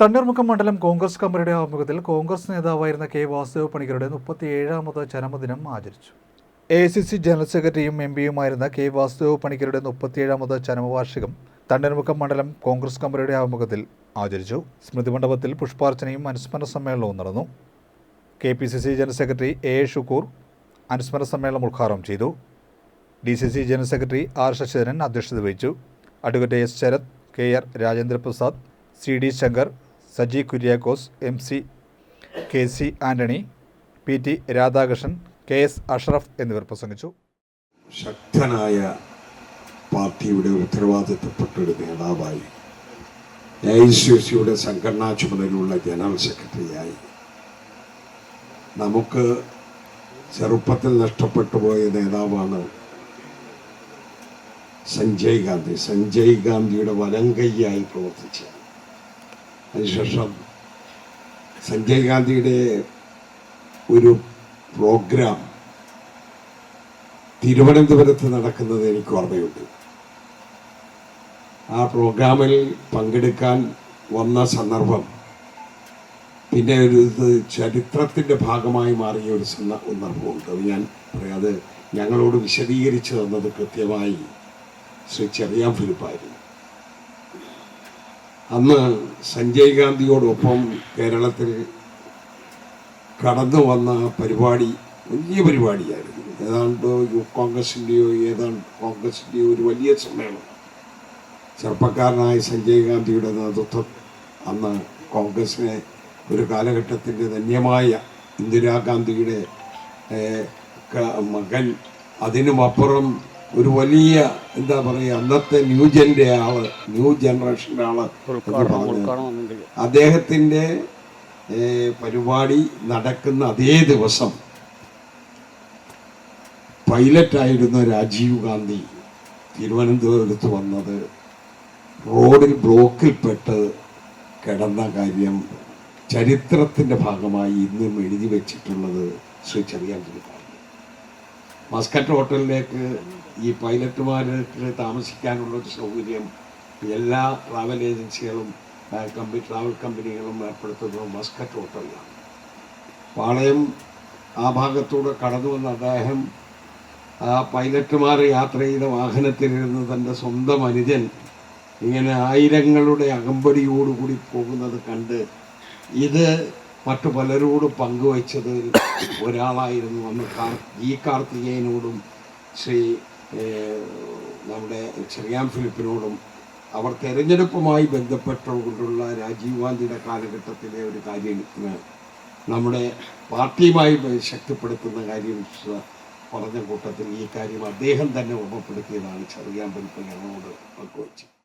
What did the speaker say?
തണ്ണീർമുക്കം മണ്ഡലം കോൺഗ്രസ് കമ്മിറ്റിയുടെ ആഭിമുഖ്യത്തിൽ കോൺഗ്രസ് നേതാവായിരുന്ന കെ വാസുദേവ് പണിക്കരുടെ മുപ്പത്തിയേഴാമത് ജന്മദിനം ആചരിച്ചു. എ സി സി ജനറൽ സെക്രട്ടറിയും എം പിയുമായിരുന്ന കെ വാസുദേവ് പണിക്കരുടെ മുപ്പത്തിയേഴാമത് ചരമവാർഷികം തണ്ണീർമുക്കം മണ്ഡലം കോൺഗ്രസ് കമ്മിറ്റിയുടെ ആഭിമുഖ്യത്തിൽ ആചരിച്ചു. സ്മൃതി മണ്ഡപത്തിൽ പുഷ്പാർച്ചനയും അനുസ്മരണ സമ്മേളനവും നടന്നു. K P C C general secretary A Shukoor അനുസ്മരണ സമ്മേളനം ഉദ്ഘാടനം ചെയ്തു. D C C general secretary R Sasidharan അധ്യക്ഷത വഹിച്ചു. Advocate S Sarath K R Rajendraprasad C D Sankar Saji Kuriakose M C K C Antony P T Radhakrishnan K S Ashraf എന്നിവർ പ്രസംഗിച്ചു. ശക്തനായ പാർട്ടിയുടെ ഉത്തരവാദിത്തപ്പെട്ട ഒരു നേതാവായി എ ഐ സി സിയുടെ സംഘടനാ ചുമതലയുള്ള ജനറൽ സെക്രട്ടറിയായി നമുക്ക് ചെറുപ്പത്തിൽ നഷ്ടപ്പെട്ടു പോയ നേതാവാണ് സഞ്ജയ് ഗാന്ധി. സഞ്ജയ് ഗാന്ധിയുടെ വലം കൈയായി പ്രവർത്തിച്ച അതിനുശേഷം സഞ്ജയ് ഗാന്ധിയുടെ ഒരു പ്രോഗ്രാം തിരുവനന്തപുരത്ത് നടക്കുന്നത് എനിക്ക് ഓർമ്മയുണ്ട്. ആ പ്രോഗ്രാമിൽ പങ്കെടുക്കാൻ വന്ന സന്ദർഭം പിന്നെ ഒരു ചരിത്രത്തിന്റെ ഭാഗമായി മാറിയ ഒരു സന്ദ- സന്ദർഭമുണ്ട്. അത് ഞാൻ പറയാതെ ഞങ്ങളോട് വിശദീകരിച്ചു തന്നത് കൃത്യമായി ശ്രീ ചെറിയാൻ ഫിലിപ്പായിരുന്നു അന്ന് സഞ്ജയ് ഗാന്ധിയോടൊപ്പം കേരളത്തിൽ കടന്നു വന്ന പരിപാടി വലിയ പരിപാടിയായിരുന്നു. ഏതാണ്ട് കോൺഗ്രസിന്റെയോ ഏതാണ്ട് കോൺഗ്രസിന്റെയോ ഒരു വലിയ സമ്മേളനം. ചെറുപ്പക്കാരനായ സഞ്ജയ് ഗാന്ധിയുടെ നേതൃത്വം അന്ന് കോൺഗ്രസിനെ ഒരു കാലഘട്ടത്തിന്റെ ധന്യമായ ഇന്ദിരാഗാന്ധിയുടെ മകൻ. അതിനുമപ്പുറം ഒരു വലിയ എന്താ പറയുക അന്നത്തെ ന്യൂജന്റെ ആൾ ന്യൂ ജനറേഷന്റെ ആൾ അദ്ദേഹത്തിന്റെ അദ്ദേഹത്തിന്റെ പരിപാടി നടക്കുന്ന അതേ ദിവസം പൈലറ്റായിരുന്ന രാജീവ് ഗാന്ധി തിരുവനന്തപുരത്ത് വന്നത് റോഡിൽ ബ്ലോക്കിൽപ്പെട്ട് കിടന്ന കാര്യം ചരിത്രത്തിന്റെ ഭാഗമായി ഇന്നും എഴുതി വെച്ചിട്ടുള്ളത് ശ്രീ ചെറിയാൻ മസ്കറ്റ് ഹോട്ടലിലേക്ക് ഈ പൈലറ്റുമാർക്ക് താമസിക്കാനുള്ള ഒരു സൗകര്യം എല്ലാ ട്രാവൽ ഏജൻസികളും കമ്പി കമ്പനി ട്രാവൽ കമ്പനികളും ഏർപ്പെടുത്തുന്നത് മസ്കറ്റ് ഹോട്ടലിലാണ്. പാളയം ആ ഭാഗത്തൂടെ കടന്നു വന്ന അദ്ദേഹം ആ പൈലറ്റുമാർ യാത്ര ചെയ്ത വാഹനത്തിലിരുന്ന് തന്റെ സ്വന്തം അനുജൻ ഇങ്ങനെ ആയിരങ്ങളുടെ അകമ്പടിയോടുകൂടി പോകുന്നത് കണ്ട് ഇത് മറ്റു പലരോടും പങ്കുവച്ചത് ഒരാളായിരുന്നു അന്ന് കാർ ഈ കാർത്തികേയനോടും ശ്രീ നമ്മുടെ ചെറിയാൻ ഫിലിപ്പിനോടും അവർ തെരഞ്ഞെടുപ്പുമായി ബന്ധപ്പെട്ടുകൊണ്ടുള്ള രാജീവ് ഗാന്ധിയുടെ കാലഘട്ടത്തിലെ ഒരു കാര്യത്തിന് നമ്മുടെ പാർട്ടിയുമായി ശക്തിപ്പെടുത്തുന്ന കാര്യം പറഞ്ഞ കൂട്ടത്തിൽ ഈ കാര്യം അദ്ദേഹം തന്നെ ഓർമ്മപ്പെടുത്തിയതാണ്. ചെറിയാൻ ഫിലിപ്പ് ഞങ്ങളോട് പങ്കുവച്ചത്.